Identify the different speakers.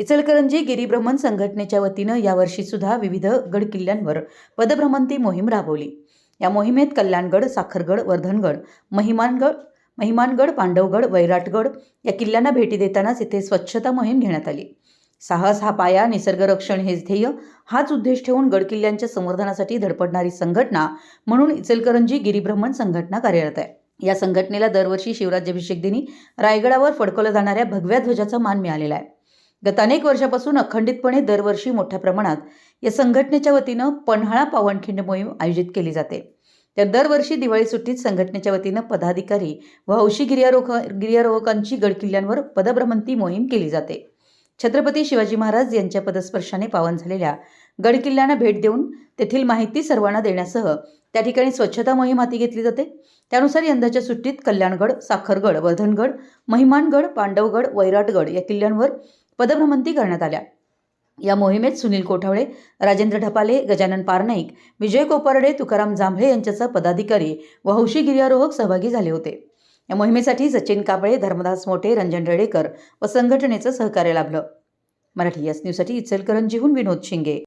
Speaker 1: इचलकरंजी गिरीभ्रमण संघटनेच्या वतीनं यावर्षी सुद्धा विविध गड किल्ल्यांवर पदभ्रमंती मोहीम राबवली. या मोहिमेत कल्याणगड साखरगड वर्धनगड महिमानगड महिमानगड पांडवगड वैराटगड या किल्ल्यांना भेटी देतानाच इथे स्वच्छता मोहीम घेण्यात आली. साहस हा पाया निसर्गरक्षण हे हेच ध्येय हाच उद्देश ठेवून गडकिल्ल्यांच्या संवर्धनासाठी धडपडणारी संघटना म्हणून इचलकरंजी गिरीभ्रमण संघटना कार्यरत आहे. या संघटनेला दरवर्षी शिवराज्याभिषेक दिनी रायगडावर फडकवल्या जाणाऱ्या भगव्या ध्वजाचा मान मिळालेला आहे. गत अनेक वर्षापासून अखंडितपणे दरवर्षी मोठ्या प्रमाणात या संघटनेच्या वतीनं पन्हाळा पावनखिंड मोहीम आयोजित केली जाते. तर दरवर्षी दिवाळी सुट्टीत संघटनेच्या वतीनं पदाधिकारी व हौशी गिर्यारोह गिर्यारोहकांची गडकिल्ल्यांवर पदभ्रमंती मोहीम केली जाते. छत्रपती शिवाजी महाराज यांच्या पदस्पर्शाने पावन झालेल्या गडकिल्ल्यांना भेट देऊन तेथील माहिती सर्वांना देण्यासह त्या ठिकाणी स्वच्छता मोहीम हाती घेतली जाते. त्यानुसार यंदाच्या सुट्टीत कल्याणगड साखरगड वर्धनगड महिमानगड पांडवगड वैराटगड या किल्ल्यांवर पदभ्रमंती करण्यात आल्या. या मोहिमेत सुनील कोठावळे राजेंद्र ढपाले गजानन पारनाईक विजय कोपारडे तुकाराम जांभळे यांच्यासह पदाधिकारी व हौशी गिर्यारोहक सहभागी झाले होते. या मोहिमेसाठी सचिन कापळे धर्मदास मोठे रंजन रेडेकर व संघटनेचं सहकार्य लाभलं. मराठी यास न्यूजसाठी इचलकरंजीहून विनोद शिंगे.